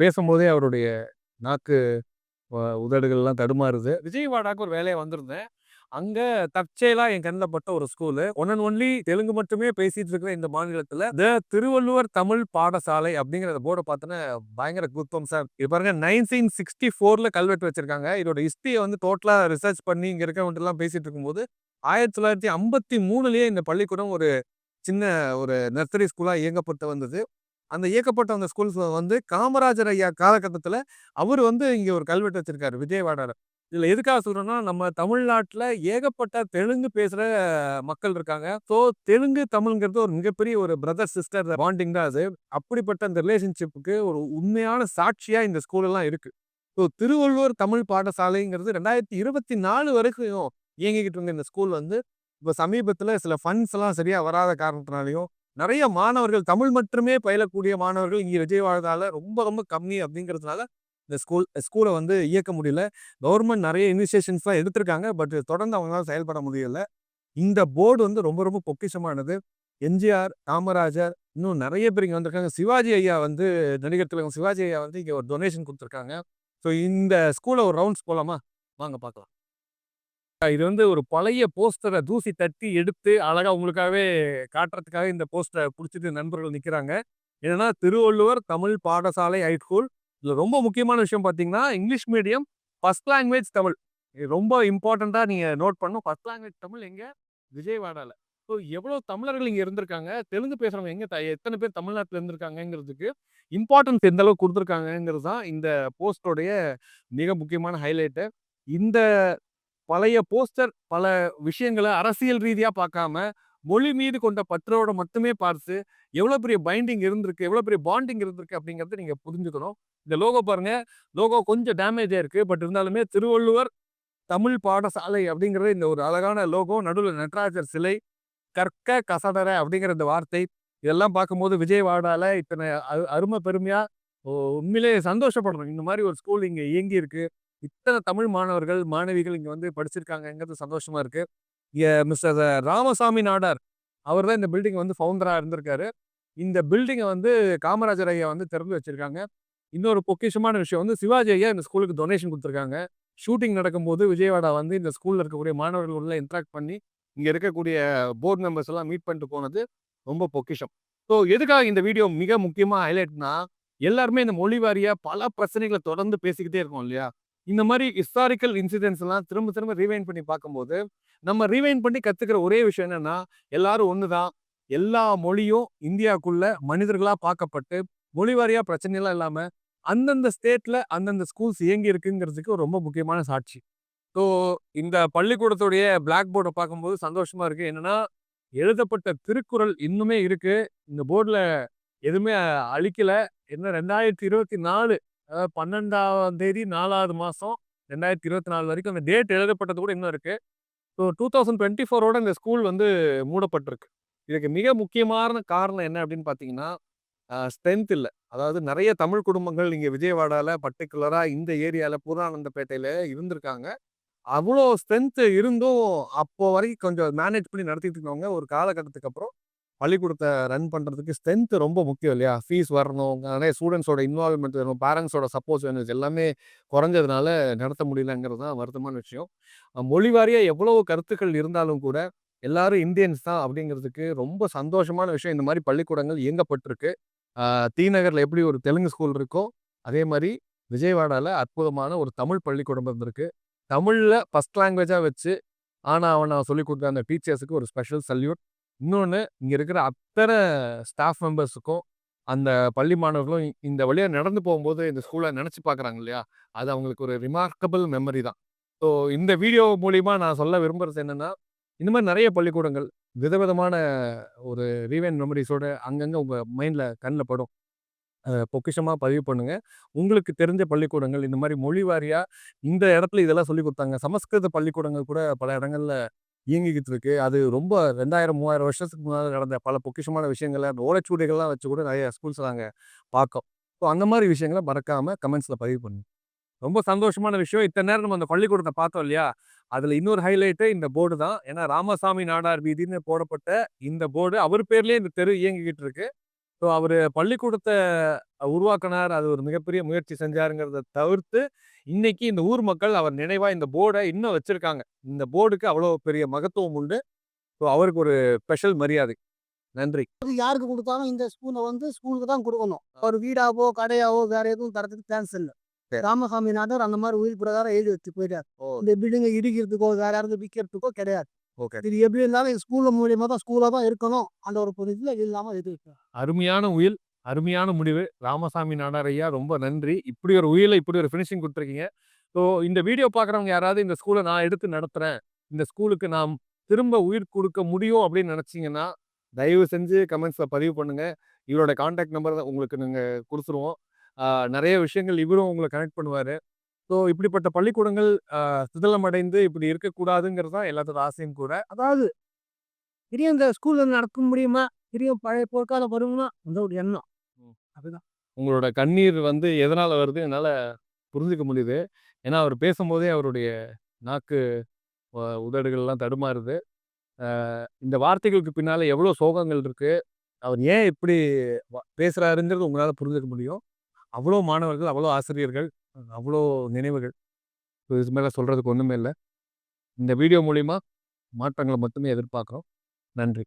பேசும்போதே அவருடைய நாக்கு உதடுகள்லாம் தடுமாறுது. விஜயவாடாக்கு ஒரு வேலையை வந்திருந்தேன். அங்க தற்செயலா என் கண்ணில் பட்ட ஒரு school. One and only Telugu மட்டுமே பேசிட்டு இருக்கிற இந்த மாநிலத்தில் த திருவள்ளுவர் தமிழ் பாடசாலை அப்படிங்கிற போர்டை பார்த்தோன்னா பயங்கர குத்தம் சார் இது பாருங்க 1964ல கல்வெட்டு வச்சிருக்காங்க. இதோட ஹிஸ்டரியை வந்து டோட்டலா ரிசர்ச் பண்ணி இங்க இருக்கவங்கட்டலாம் பேசிட்டு இருக்கும்போது, 1953லயே இந்த பள்ளிக்கூடம் ஒரு சின்ன ஒரு நர்சரி ஸ்கூலாக இயங்கப்பட்டு வந்தது. அந்த இயக்கப்பட்ட அந்த ஸ்கூல்ஸ் வந்து காமராஜர் ஐயா காலகட்டத்தில் அவர் வந்து இங்கே ஒரு கல்வெட்டு வச்சிருக்காரு விஜயவாடால. இதில் எதுக்காக சொல்கிறோன்னா நம்ம தமிழ்நாட்டில் ஏகப்பட்ட தெலுங்கு பேசுகிற மக்கள் இருக்காங்க. ஸோ தெலுங்கு, தமிழ்ங்கிறது ஒரு மிகப்பெரிய ஒரு பிரதர், சிஸ்டர் பாண்டிங் தான் அது. அப்படிப்பட்ட அந்த ரிலேஷன்ஷிப்புக்கு ஒரு உண்மையான சாட்சியாக இந்த ஸ்கூலெல்லாம் இருக்குது ஸோ திருவள்ளுவர் தமிழ் பாடசாலைங்கிறது 2024 வரைக்கும் இயங்கிக்கிட்டு இருந்த இந்த ஸ்கூல் வந்து, இப்போ சமீபத்தில் சில ஃபண்ட்ஸ் எல்லாம் வராத காரணத்தினாலையும் நிறைய மாணவர்கள் தமிழ் மட்டுமே பயிலக்கூடிய மாணவர்கள் இங்க விஜயவாடால ரொம்ப ரொம்ப கம்மி அப்படிங்கிறதுனால, இந்த ஸ்கூல் ஸ்கூலை வந்து இயக்க முடியல. கவர்மெண்ட் நிறைய இனிஷியேஷன்ஸ்லாம் எடுத்திருக்காங்க. பட் தொடர்ந்து அவங்களால செயல்பட முடியல. இந்த போர்டு வந்து ரொம்ப ரொம்ப பொக்கிஷமானது. எம்ஜிஆர், காமராஜர் இன்னும் நிறைய பேர் இங்கே வந்திருக்காங்க. சிவாஜி ஐயா வந்து நடிகர் திலகம் சிவாஜி ஐயா வந்து இங்கே ஒரு டொனேஷன் கொடுத்துருக்காங்க ஸோ இந்த ஸ்கூலை ஒரு ரவுண்ட்ஸ் போலாமா? வாங்க பார்க்கலாம். இது வந்து ஒரு பழைய போஸ்டரை தூசி தட்டி எடுத்து அழகாக உங்களுக்காகவே காட்டுறதுக்காக இந்த போஸ்டரை பிடிச்சிட்டு நண்பர்கள் நிற்கிறாங்க என்னன்னா திருவள்ளுவர் தமிழ் பாடசாலை ஹைஸ்கூல். இதில் ரொம்ப முக்கியமான விஷயம் பார்த்தீங்கன்னா, English medium first language Tamil. இது ரொம்ப இம்பார்ட்டண்ட்டாக நீங்கள் நோட் பண்ணணும். ஃபஸ்ட் லாங்குவேஜ் தமிழ் எங்கே விஜயவாடாவில் ஸோ எவ்வளோ தமிழர்கள் இங்கே இருந்திருக்காங்க. தெலுங்கு பேசுகிறவங்க எங்கே த எத்தனை பேர் தமிழ்நாட்டில் இருந்திருக்காங்கங்கிறதுக்கு, இம்பார்ட்டன்ஸ் எந்த அளவுக்கு தான் இந்த போஸ்டோடைய மிக முக்கியமான ஹைலைட்டு. இந்த பழைய போஸ்டர் பல விஷயங்கள அரசியல் ரீதியாக பார்க்காம, மொழி மீது கொண்ட பற்றோட மட்டுமே பார்த்து, எவ்வளோ பெரிய பைண்டிங் இருந்திருக்கு, எவ்வளோ பெரிய பாண்டிங் இருந்திருக்கு அப்படிங்கிறத நீங்கள் புரிஞ்சுக்கணும். இந்த லோகோ பாருங்க. லோகோ கொஞ்சம் டேமேஜாக இருக்குது பட் இருந்தாலுமே திருவள்ளுவர் தமிழ் பாடசாலை அப்படிங்கிறது இந்த ஒரு அழகான லோகோ. நடுவில் நடராஜர் சிலை, கற்க கசடற அப்படிங்கிற இந்த வார்த்தை. இதெல்லாம் பார்க்கும்போது விஜயவாடால இத்தனை அரு அருமை பெருமையாக உண்மையிலேயே சந்தோஷப்படணும். இந்த மாதிரி ஒரு ஸ்கூல் இங்கே இயங்கி இருக்குது இத்தனை தமிழ் மாணவர்கள், மாணவிகள் இங்கே வந்து படிச்சிருக்காங்கங்கிறது சந்தோஷமா இருக்கு. மிஸ்டர் ராமசாமி நாடார். அவர் தான் இந்த பில்டிங் வந்து ஃபவுண்டராக இருந்திருக்காரு. இந்த பில்டிங்கை வந்து காமராஜர் ஐயா வந்து திறந்து வச்சிருக்காங்க. இன்னொரு பொக்கிஷமான விஷயம் வந்து சிவாஜி ஐயா இந்த ஸ்கூலுக்கு டொனேஷன் கொடுத்துருக்காங்க ஷூட்டிங் நடக்கும்போது விஜயவாடா வந்து இந்த ஸ்கூலில் இருக்கக்கூடிய மாணவர்களோட இன்ட்ராக்ட் பண்ணி, இங்கே இருக்கக்கூடிய போர்ட் மெம்பர்ஸ் எல்லாம் மீட் பண்ணிட்டு போனது ரொம்ப பொக்கிஷம். ஸோ எதுக்காக இந்த வீடியோ மிக முக்கியமாக ஹைலைட்னா, எல்லாருமே இந்த மொழி வாரியாக பல பிரச்சனைகளை தொடர்ந்து பேசிக்கிட்டே இருக்கோம் இல்லையா? இந்த மாதிரி ஹிஸ்டாரிக்கல் இன்சிடென்ட்ஸ் எல்லாம் திரும்ப திரும்ப ரீவைன் பண்ணி பார்க்கும்போது, நம்ம ரீவைன் பண்ணி கத்துக்கிற ஒரே விஷயம் என்னன்னா, எல்லாரும் ஒண்ணுதான் எல்லா மொழியும் இந்தியாவுக்குள்ள மனிதர்களா பார்க்கப்பட்டு, மொழி வாரியா பிரச்சனைலாம் இல்லாம, அந்தந்த ஸ்டேட்ல அந்தந்த ஸ்கூல்ஸ் இயங்கி இருக்குங்கிறதுக்கு ரொம்ப முக்கியமான சாட்சி. ஸோ இந்த பள்ளிக்கூடத்துடைய பிளாக் போர்டை பார்க்கும்போது சந்தோஷமா இருக்கு. என்னன்னா, எழுதப்பட்ட திருக்குறள் இன்னுமே இருக்கு. இந்த போர்டில் எதுவுமே அழிக்கல. என்ன 2024 அதாவது 12ஆம் தேதி 4வது மாசம் 2024 வரைக்கும் அந்த டேட் எழுதப்பட்டது கூட இன்னும் இருக்குது ஸோ 2024ஓட இந்த ஸ்கூல் வந்து மூடப்பட்டிருக்கு. இதுக்கு மிக முக்கியமான காரணம் என்ன அப்படின்னு பார்த்தீங்கன்னா, ஸ்ட்ரென்த் இல்லை அதாவது நிறைய தமிழ் குடும்பங்கள் இங்கே விஜயவாடாவில் பர்டிகுலராக இந்த ஏரியாவில் பூரானந்தப்பேட்டையில் இருந்திருக்காங்க. அவ்வளோ ஸ்ட்ரென்த்து இருந்தும், அப்போ வரைக்கும் கொஞ்சம் மேனேஜ் பண்ணி நடத்திட்டு இருந்தவங்க, ஒரு காலகட்டத்துக்கு அப்புறம் பள்ளிக்கூடத்தை ரன் பண்ணுறதுக்கு ஸ்ட்ரென்த் ரொம்ப முக்கியம் இல்லையா? ஃபீஸ் வரணும், நிறைய ஸ்டூடண்ட்ஸோட இன்வால்மெண்ட் வேணும், பேரண்ட்ஸோட சப்போர்ட் வேணும். இது எல்லாமே குறைஞ்சதுனால நடத்த முடியலங்கிறது தான் வருத்தமான விஷயம். மொழிவாரியாக மொழி எவ்வளவு கருத்துக்கள் இருந்தாலும் கூட, எல்லாரும் இந்தியன்ஸ் தான் அப்படிங்கிறதுக்கு ரொம்ப சந்தோஷமான விஷயம். இந்த மாதிரி பள்ளிக்கூடங்கள் இயங்கப்பட்டிருக்கு. தீநகரில் எப்படி ஒரு தெலுங்கு ஸ்கூல் இருக்கோ, அதே மாதிரி விஜயவாடாவில் அற்புதமான ஒரு தமிழ் பள்ளிக்கூடம் இருந்திருக்கு. தமிழில் ஃபர்ஸ்ட் லாங்குவேஜாக வச்சு, ஆனால் அவன் நான் சொல்லிக் கொடுத்த அந்த டீச்சர்ஸுக்கு ஒரு ஸ்பெஷல் சல்யூட். இன்னொன்று இங்கே இருக்கிற அத்தனை ஸ்டாஃப் மெம்பர்ஸுக்கும் அந்த பள்ளி மாணவர்களும் இந்த வழியாக நடந்து போகும்போது இந்த ஸ்கூலை நினச்சி பார்க்குறாங்க இல்லையா? அது அவங்களுக்கு ஒரு ரிமார்க்கபிள் மெமரி தான். ஸோ இந்த வீடியோ மூலிமா நான் சொல்ல விரும்புறது என்னன்னா, இந்த மாதிரி நிறைய பள்ளிக்கூடங்கள் விதவிதமான ஒரு ரீவைண்ட் மெமரிஸோட அங்கங்கே உங்கள் மைண்டில் கண்ணில் படும். பொக்கிஷமாக பதிவு பண்ணுங்க. உங்களுக்கு தெரிஞ்ச பள்ளிக்கூடங்கள் இந்த மாதிரி மொழி வாரியாக இந்த இடத்துல இதெல்லாம் சொல்லிக் கொடுத்தாங்க சமஸ்கிருத பள்ளிக்கூடங்கள் கூட பல இடங்களில் இயங்கிக்கிட்டு இருக்கு. அது ரொம்ப 2000, 3000 வருஷத்துக்கு முன்னால் நடந்த பல பொக்கிஷமான விஷயங்களை அந்த ஓலைச்சுவடிகள்லாம் வச்சு கூட நிறைய ஸ்கூல்ஸ் நாங்கள் பார்க்கோம். ஸோ அந்த மாதிரி விஷயங்களை மறக்காம கமெண்ட்ஸில் பதிவு பண்ணுங்க. ரொம்ப சந்தோஷமான விஷயம். இத்தனை நேரம் நம்ம அந்த பள்ளிக்கூடத்தை பார்த்தோம் இல்லையா? அதில் இன்னொரு ஹைலைட்டு இந்த போர்டு தான். ஏன்னா ராமசாமி நாடார் வீதின்னு போடப்பட்ட இந்த போர்டு அவர் பேர்லேயே இந்த தெரு இயங்கிக்கிட்டு இருக்கு. ஸோ அவரு பள்ளிக்கூடத்த உருவாக்குனார். அது ஒரு மிகப்பெரிய முயற்சி செஞ்சாருங்கிறத தவிர்த்து, இன்னைக்கு இந்த ஊர் மக்கள் அவர் நினைவா இந்த போர்ட இன்னும் வச்சிருக்காங்க. இந்த போர்டுக்கு அவ்வளோ பெரிய மகத்துவம் உண்டு. ஸோ அவருக்கு ஒரு ஸ்பெஷல் மரியாதை. நன்றி. அது யாருக்கு குடுத்தாலும் இந்த ஸ்கூல வந்து ஸ்கூலுக்கு தான் குடுக்கணும். ஒரு வீடாவோ, கடையாவோ வேற எதுவும் தரதுக்கு சான்ஸ் இல்ல. ராமசாமி நாடார் அந்த மாரி உயில் பிரகாரம் எழுதி வச்சு போயிட்டாரு. இந்த பில்டிங்க இடிக்கிறதுக்கோ, வேற யாராவது விக்கிறதுக்கோ கிடையாது. ஓகே. இது எப்படி இருந்தாலும் இது ஸ்கூல்ல தான் ஸ்கூலா தான் இருக்கணும். அந்த ஒரு புரிதல இல்லாம இது அருமையான உயில், அருமையான முடிவு. ராமசாமி நாடார் ஐயா ரொம்ப நன்றி. இப்படி ஒரு உயில இப்படி ஒரு ஃபினிஷிங் குடுத்துருக்கீங்க. ஸோ இந்த வீடியோ பார்க்குறவங்க யாராவது இந்த ஸ்கூல நான் எடுத்து நடத்துறேன். இந்த ஸ்கூலுக்கு நாம் திரும்ப உயிர் குடுக்க முடியும் அப்படின்னு நினைச்சீங்கன்னா, தயவு செஞ்சு கமெண்ட்ஸ்ல பதிவு பண்ணுங்க. இவரோட கான்டாக்ட் நம்பர் உங்களுக்கு நாங்க குடுத்துருவோம். நெறைய விஷயங்கள் இவரும் உங்கள கனெக்ட் பண்ணுவாரு. ஸோ இப்படிப்பட்ட பள்ளிக்கூடங்கள் சிதிலமடைந்து இப்படி இருக்கக்கூடாதுங்கிறது தான் எல்லாத்தோட ஆசையும் கூட. அதாவது திரும்ப இந்த ஸ்கூல்ல நடக்க முடியுமா? திரும்ப பழைய பொற்காலம் வருமா? அந்த ஒரு எண்ணம். அதுதான். உங்களோட கண்ணீர் வந்து எதனால வருது என்னால புரிஞ்சுக்க முடியுது. ஏன்னா அவர் பேசும்போதே அவருடைய நாக்கு உதடுகள்லாம் தடுமாறுது. இந்த வார்த்தைகளுக்கு பின்னால எவ்வளோ சோகங்கள் இருக்கு. அவர் ஏன் இப்படி வ பேசுறாருங்கிறது உங்களால புரிஞ்சுக்க முடியும். அவ்வளோ மாணவர்கள், அவ்வளோ ஆசிரியர்கள், அவ்வளோ நினைவுகள். ஸோ இதுக்கு சொல்கிறதுக்கு ஒன்றுமே இல்லை இந்த வீடியோ மூலிமா மாற்றங்களை மட்டுமே எதிர்பார்க்குறோம் நன்றி.